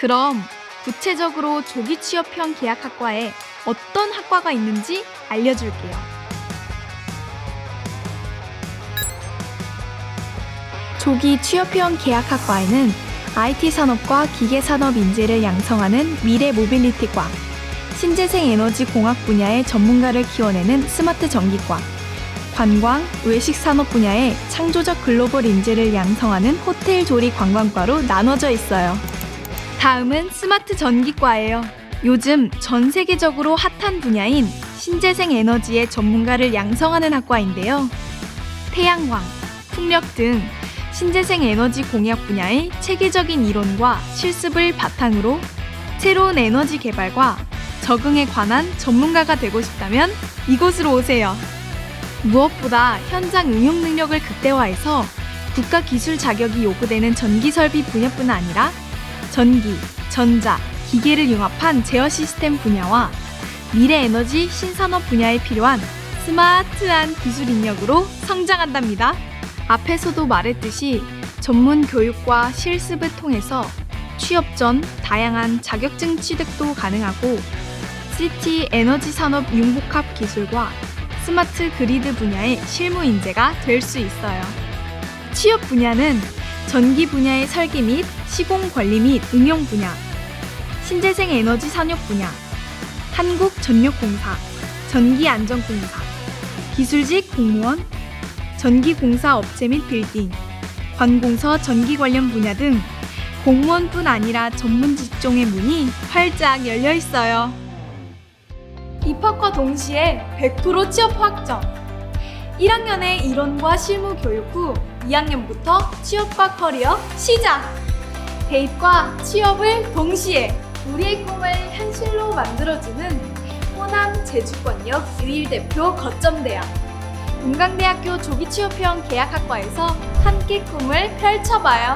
그럼 구체적으로 조기 취업형 계약학과에 어떤 학과가 있는지 알려줄게요. 조기 취업형 계약학과에는 IT 산업과 기계 산업 인재를 양성하는 미래 모빌리티과, 신재생 에너지 공학 분야의 전문가를 키워내는 스마트 전기과, 관광, 외식 산업 분야의 창조적 글로벌 인재를 양성하는 호텔 조리 관광과로 나눠져 있어요. 다음은 스마트 전기과예요. 요즘 전 세계적으로 핫한 분야인 신재생 에너지의 전문가를 양성하는 학과인데요. 태양광, 풍력 등 신재생 에너지 공약 분야의 체계적인 이론과 실습을 바탕으로 새로운 에너지 개발과 적응에 관한 전문가가 되고 싶다면 이곳으로 오세요. 무엇보다 현장 응용 능력을 극대화해서 국가 기술 자격이 요구되는 전기 설비 분야뿐 아니라 전기, 전자, 기계를 융합한 제어 시스템 분야와 미래 에너지 신산업 분야에 필요한 스마트한 기술 인력으로 성장한답니다. 앞에서도 말했듯이 전문 교육과 실습을 통해서 취업 전 다양한 자격증 취득도 가능하고 시티 에너지 산업 융복합 기술과 스마트 그리드 분야의 실무 인재가 될 수 있어요. 취업 분야는 전기 분야의 설계 및 시공 관리 및 응용 분야, 신재생 에너지 산업 분야, 한국전력공사, 전기안전공사, 기술직 공무원, 전기공사 업체 및 빌딩, 관공서 전기 관련 분야 등 공무원뿐 아니라 전문 직종의 문이 활짝 열려 있어요. 입학과 동시에 100% 취업 확정. 1학년의 이론과 실무 교육 후 2학년부터 취업과 커리어 시작! 대입과 취업을 동시에 우리의 꿈을 현실로 만들어주는 호남 제주권역 유일 대표 거점대학 동강대학교 조기 취업형 계약학과에서 함께 꿈을 펼쳐봐요.